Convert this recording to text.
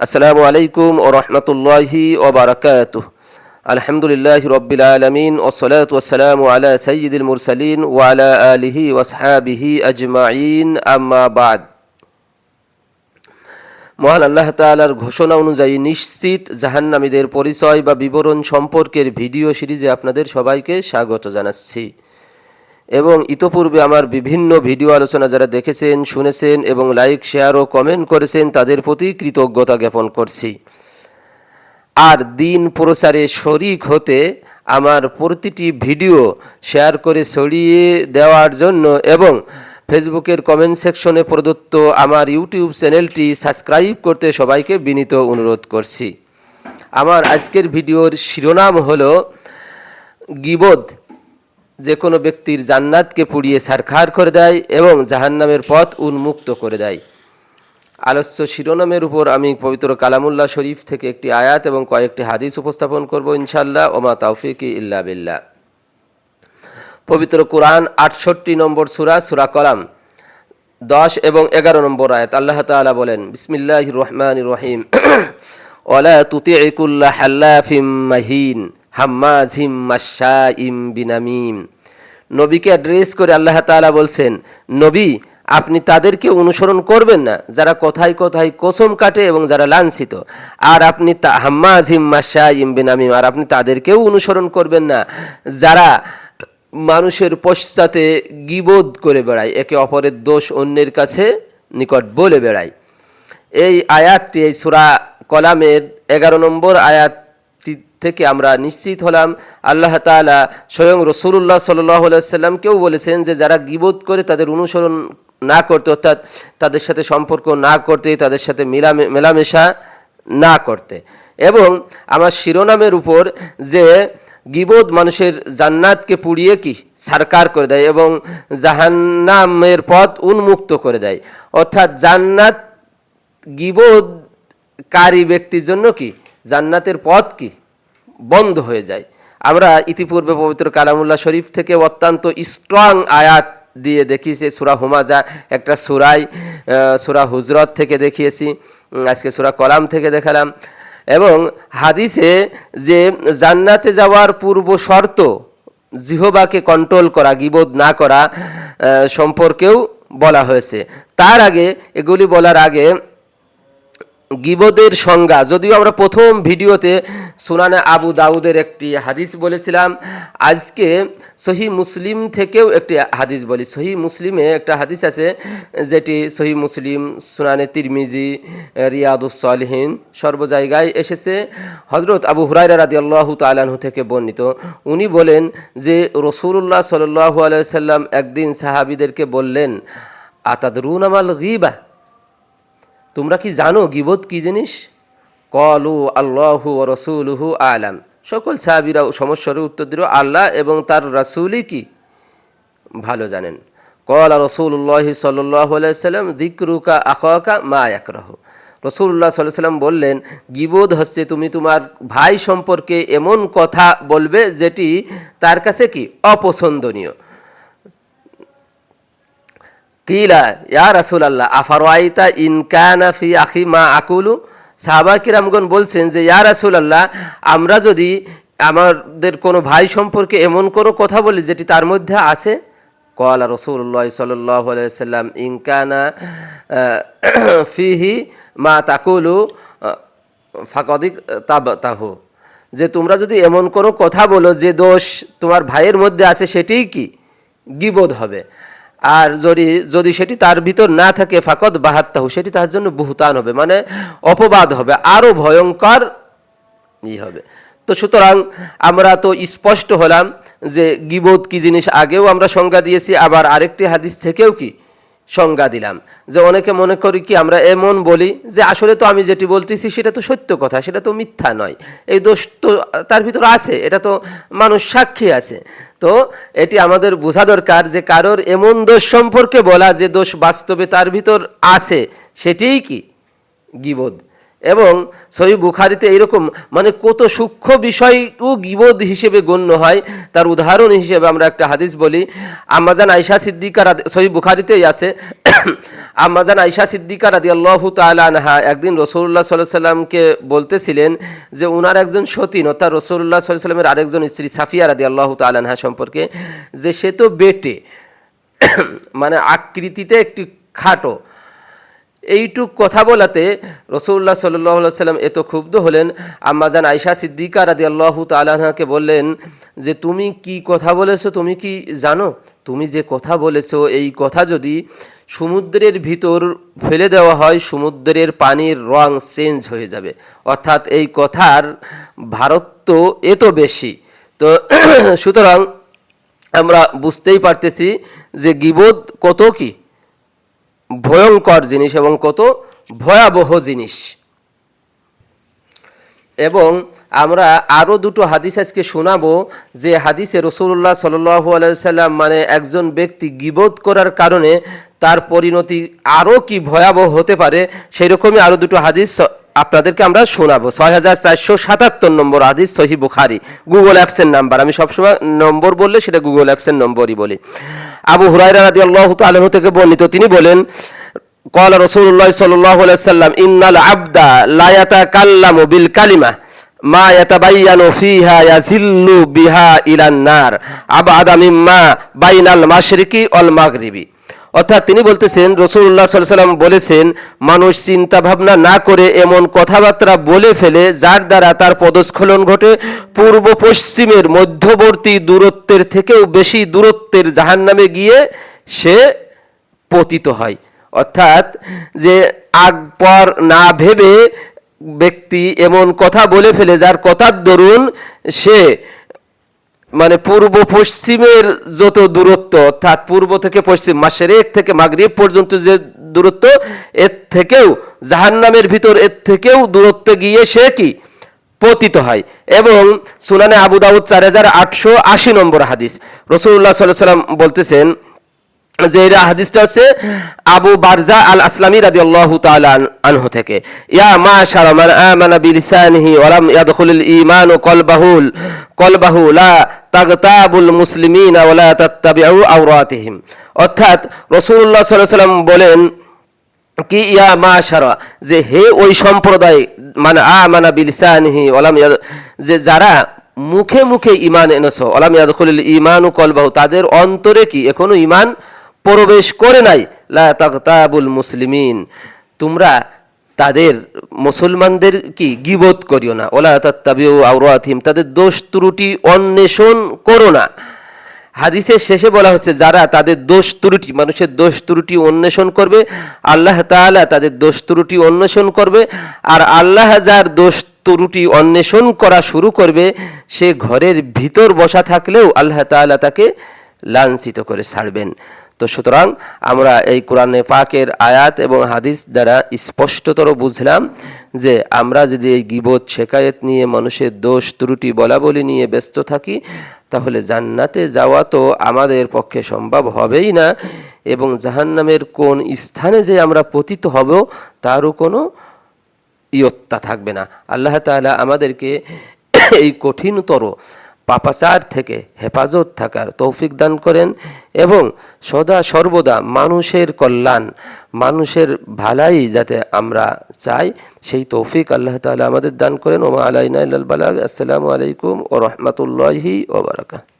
আসসালামু আলাইকুম ও রহমতুল্লাহি ও বারাকাতুহ। আলহামদুলিল্লাহ রব্বিল আলমিন ওসলাত ওসালাম আলা সঈদুল মুরসালিন ওয়ালা আলিহি ওসহাবিহি আজমাইন, আম্মা বাদ। মহান আল্লাহ তালার ঘোষণা অনুযায়ী নিশ্চিত জাহান্নামীদের পরিচয় বা বিবরণ সম্পর্কের ভিডিও সিরিজে আপনাদের সবাইকে স্বাগত জানাচ্ছি। এবং ইতোপূর্বে আমার বিভিন্ন ভিডিও আলোচনা যারা দেখেছেন, শুনেছেন এবং লাইক শেয়ার ও কমেন্ট করেছেন, তাদের প্রতি কৃতজ্ঞতা জ্ঞাপন করছি। আর দিন প্রচারে শরিক হতে আমার প্রতিটি ভিডিও শেয়ার করে ছড়িয়ে দেওয়ার জন্য এবং ফেসবুকের কমেন্ট সেকশনে প্রদত্ত আমার ইউটিউব চ্যানেলটি সাবস্ক্রাইব করতে সবাইকে বিনীত অনুরোধ করছি। আমার আজকের ভিডিওর শিরোনাম হলো গিবোধ যে কোনো ব্যক্তির জান্নাতকে পুড়িয়ে সারখার করে দেয় এবং জাহান্নামের পথ উন্মুক্ত করে দেয়। আলস্য শিরোনামের উপর আমি পবিত্র কালামুল্লাহ শরীফ থেকে একটি আয়াত এবং কয়েকটি হাদিস উপস্থাপন করব ইনশাল্লাহ ওমা তাওফিকি ইল্লা বিল্লাহ। পবিত্র কোরআন আটষট্টি নম্বর সুরা সুরা কলাম দশ এবং এগারো নম্বর আয়াত। আল্লাহ তাআলা বলেন বিসমিল্লাহ রহমান রহিম। ওলা তুতিকুল্লাহ হাল্লাফিম মাহিন হাম্মাজিম মাশাইম বিনামিম। নবীকে অ্যাড্রেস করে আল্লাহ তাআলা বলছেন, নবী, আপনি তাদেরকে অনুসরণ করবেন না। যারা কথায় কথায় কসম কাটে এবং যারা লাঞ্ছিত। আর আপনি তা হাম্মাজিম মাশাইম বিনামিম। আর আপনি তাদেরকেও অনুসরণ করবেন না। যারা মানুষের পশ্চাতে গিবোধ করে বেড়ায়, একে অপরের দোষ অন্যের কাছে নিকট বলে বেড়ায়। এই আয়াতটি, এই সুরা কলামের এগারো নম্বর আয়াতটি থেকে আমরা নিশ্চিত হলাম। আল্লাহ তাআলা স্বয়ং রসুল্লাহ সাল্লামকেও বলেছেন যে যারা গিবোধ করে তাদের অনুসরণ না করতে, অর্থাৎ তাদের সাথে সম্পর্ক না করতে, তাদের সাথে মিলামে মেলামেশা না করতে। এবং আমার শিরোনামের উপর যে গিবোধ মানুষের জান্নাতকে পুড়িয়ে কি সারকার করে দেয় এবং জাহান্নামের পথ উন্মুক্ত করে দেয়। অর্থাৎ জান্নাত গিবোধকারী ব্যক্তির জন্য কি? জান্নাতের পথ কি? বন্ধ হয়ে যায়। আমরা ইতিপূর্বে পবিত্র কালামুল্লাহ শরীফ থেকে অত্যন্ত স্ট্রং আয়াত দিয়ে দেখিয়েছি, সুরা হুমাজা একটা সুরাই সুরা হুজরত থেকে দেখিয়েছি আজকে সুরা কলাম থেকে দেখালাম। এবং হাদিসে যে জান্নাতে যাওয়ার পূর্ব শর্ত, জিহবাকে কন্ট্রোল করা গিবোধ না করা সম্পর্কেও বলা হয়েছে। তার আগে, এগুলি বলার আগে গিবদের সংজ্ঞা, যদিও আমরা প্রথম ভিডিওতে সুনানে আবু দাউদের একটি হাদিস বলেছিলাম, আজকে সহি মুসলিম থেকেও একটি হাদিস বলি। সহি মুসলিমে একটা হাদিস আছে, যেটি সহি মুসলিম সুনানে তিরমিজি রিয়াদুসলিহীন সর্ব জায়গায় এসেছে। হজরত আবু হুরাইরা রাদি আল্লাহ তালাহু থেকে বর্ণিত। উনি বলেন যে রসুল্লাহ সাল্লাহ আলাইসাল্লাম একদিন সাহাবিদেরকে বললেন, আতাদরুন আমাল গিবা? তোমরা কি জানো গিবত কি জিনিস? কলু আল্লাহু রসুলহু আলাম। সকল সাহাবিরা সমস্যার উত্তর দিল, আল্লাহ এবং তার রাসুলই কি? ভালো জানেন। কল রসুল্লাহ সাল্লাহ সাল্লাম দিকরুকা আকা মা একরহ রসুল্লাহ সাল্লাহ সাল্লাম বললেন গিবোধ হচ্ছে তুমি তোমার ভাই সম্পর্কে এমন কথা বলবে যেটি তার কাছে কি? অপছন্দনীয়। কিলা, ইয়া রাসুল আল্লাহ আফারাইতা ইনকানা ফি আখি মা আকুলু? সাহাবা কিরামগণ বলছেন যে, ইয়া রাসুল আল্লাহ আমরা যদি আমাদের কোনো ভাই সম্পর্কে এমন কোনো কথা বলি যেটি তার মধ্যে আছে? কলা রসুল্লাহ সাল্লাহ সাল্লাম ইনকানা ফিহি মা তাকুলু ফাকদিক তাব তাহু যে তোমরা যদি এমন কোনো কথা বলো যে দোষ তোমার ভাইয়ের মধ্যে আছে, সেটিই কি? গিবোধ হবে। আর যদি যদি সেটি তার ভিতর না থাকে ফাকত বাহাত্তাহু, সেটি তার জন্য বহুতান হবে মানে অপবাদ হবে আরও ভয়ঙ্কর ই হবে। তো সুতরাং আমরা তো স্পষ্ট হলাম যে গিবোধ কি জিনিস আগেও আমরা সংজ্ঞা দিয়েছি, আবার আরেকটি হাদিস থেকেও কি সংজ্ঞা দিলাম। যে অনেকে মনে করি কি আমরা এমন বলি যে আসলে তো আমি যেটি বলতেছি সেটা তো সত্য কথা, সেটা তো মিথ্যা নয়। এই দোষ তো তার ভিতর আছে, এটা তো মানুষ সাক্ষী আছে। তো এটি আমাদের বোঝা দরকার যে কারোর এমন দোষ সম্পর্কে বলা যে দোষ বাস্তবে তার ভিতর আছে, সেটিই কি? গিবোধ এবং সহি বুখারিতে এরকম মানে কত সূক্ষ্ম বিষয়ও গিবোধ হিসেবে গণ্য হয়। তার উদাহরণ হিসেবে আমরা একটা হাদিস বলি, আম্মাজান আয়সা সিদ্দিকা রাদি- সহি বুখারিতেই আছে। আম্মাজান আয়সা সিদ্দিকা রাদি আল্লাহ আনহা একদিন রসুল্লাহ সাল্লাহ সাল্লামকে বলতেছিলেন যে উনার একজন সতীন অর্থাৎ রসুল্লাহ সাল্লাহ সাল্লামের আরেকজন স্ত্রী সাফিয়া রাদি আল্লাহ আনহা সম্পর্কে, যে সে তো বেটে মানে আকৃতিতে একটি খাটো এইটুক কথা বলাতে রসুল্লাহ সাল্লাহ সাল্লাম এত ক্ষুব্ধ হলেন। আম্মাজান আয়সা সিদ্দিকা রাদি আল্লাহ তালাহাকে বললেন যে, তুমি কি কথা বলেছ? তুমি কি জানো? তুমি যে কথা বলেছ, এই কথা যদি সমুদ্রের ভিতর ফেলে দেওয়া হয়, সমুদ্রের পানির রং চেঞ্জ হয়ে যাবে। অর্থাৎ এই কথার ভারত্ব এত বেশি। তো সুতরাং আমরা বুঝতেই পারতেছি যে গিবোধ কত কি? ভয়ঙ্কর জিনিস এবং কত ভয়াবহ জিনিস। এবং আমরা আরও দুটো হাদিস আজকে শোনাবো যে হাদিসে রসুল্লাহ সাল্লু আলাইসাল্লাম মানে একজন ব্যক্তি গিবোধ করার কারণে তার পরিণতি আরও কি ভয়াবহ হতে পারে সেরকমই আরও দুটো হাদিস আপনাদেরকে আমরা শোনাবো। ছয় হাজার চারশো সাতাত্তর নম্বর হাদিস সহি বুখারি। গুগল অ্যাপসের নাম্বার। আমি সবসময় নম্বর বললে সেটা গুগল অ্যাপসের নম্বরই বলি। আবু হুরাইরা রাজি আল্লাহ আলহ থেকে বর্ণিত, তিনি বলেন কল রসুল্লাহ সাল্লাহ সাল্লাম ইন্নাল আবদা লায়াতা কাল্লাম বিল কালিমা। মা ইয়াতাবাইয়ানু ফিহা ইয়াজিল্লু বিহা ইলান নার, আবাদা মিম্মা বাইনাল মাশরিকি অল মাগরিবি। অর্থাৎ তিনি বলতেছেন রসুল্লাহ সাল্লাম বলেছেন, মানুষ চিন্তা ভাবনা না করে এমন কথাবার্তা বলে ফেলে যার দ্বারা তার পদস্খলন ঘটে। পূর্ব পশ্চিমের মধ্যবর্তী দূরত্বের থেকেও বেশি দূরত্বের জাহান্নামে গিয়ে সে পতিত হয়। অর্থাৎ যে আগ পর না ভেবে ব্যক্তি এমন কথা বলে ফেলে, যার কথার দরুন সে মানে পূর্ব পশ্চিমের যত দূরত্ব, অর্থাৎ পূর্ব থেকে পশ্চিম, মাসেরেক থেকে মাগরিব পর্যন্ত যে দূরত্ব, এর থেকেও, জাহান্নামের ভিতর এর থেকেও দূরত্বে গিয়ে সে কি? পতিত হয়। এবং সুনানে আবু দাউদ চার হাজার আটশো আশি নম্বর হাদিস। রসুল্লাহ সাল্লাহ সাল্লাম বলতেছেন যে এটা হাদিসটা আছে, আবু বারজা আল আসলামী তাআলা আন- আনহু থেকে। ইয়া মাশারা মান আমানা বিলিসানিহি ওয়া লাম ইয়াদখুলুল ঈমানু কলবাহুল কলবাহু লা তাগতাবুল মুসলিমিনা ওয়া লা তাত্তাবিউ আওরাতিহিম। অর্থাৎ রাসূলুল্লাহ সাল্লাল্লাহু আলাইহি সাল্লাম বলেন কি, ইয়া মাশারা যে হে ওই সম্প্রদায় মানে আমানা বিলিসানিহি ওয়া লাম ইয়াদ- যে যারা মুখে মুখে ইমান এনেছো ওলাম ইয়াদখুলুল ঈমানু কলবাহু, তাদের অন্তরে কি এখনও ইমান প্রবেশ করে নাই। লা তাগতাবুল মুসলিমিন। তোমরা তাদের মুসলমানদের কি গিবত করিও না। ওলা তাত্তাবিউ আওরাতিহিম তাদের দোষ ত্রুটি অন্বেষণ করো না। হাদিসের শেষে বলা হচ্ছে, যারা তাদের দোষ ত্রুটি, মানুষের দোষ ত্রুটি অন্বেষণ করবে, আল্লাহ তাআলা তাদের দোষ ত্রুটি অন্বেষণ করবে, আর আল্লাহ যার দোষ ত্রুটি অন্বেষণ করা শুরু করবে, সে ঘরের ভিতর বসা থাকলেও আল্লাহ তাআলা তাকে লাঞ্ছিত করে ছাড়বেন। তো সুতরাং আমরা এই কোরআনে পাকের আয়াত এবং হাদিস দ্বারা স্পষ্টতর বুঝলাম যে আমরা যদি এই গিবত, শেকায়েত নিয়ে মানুষের দোষ, ত্রুটি বলা বলি নিয়ে ব্যস্ত থাকি, তাহলে জান্নাতে যাওয়া তো আমাদের পক্ষে সম্ভব হবেই না এবং জাহান্নামের কোন স্থানে যে আমরা পতিত হব, তারও কোনো ইয়ত্তা থাকবে না। আল্লাহ তাআলা আমাদেরকে এই কঠিনতর পাপাচার থেকে হেফাজত থাকার তৌফিক দান করেন এবং সদা সর্বদা মানুষের কল্যাণ, মানুষের ভালাই যাতে আমরা চাই, সেই তৌফিক আল্লাহ তালা আমাদের দান করেন। ওমা আলাইনা বালাগ। আসসালামু আলাইকুম ও রহমতুল্লাহি ওবরাকাত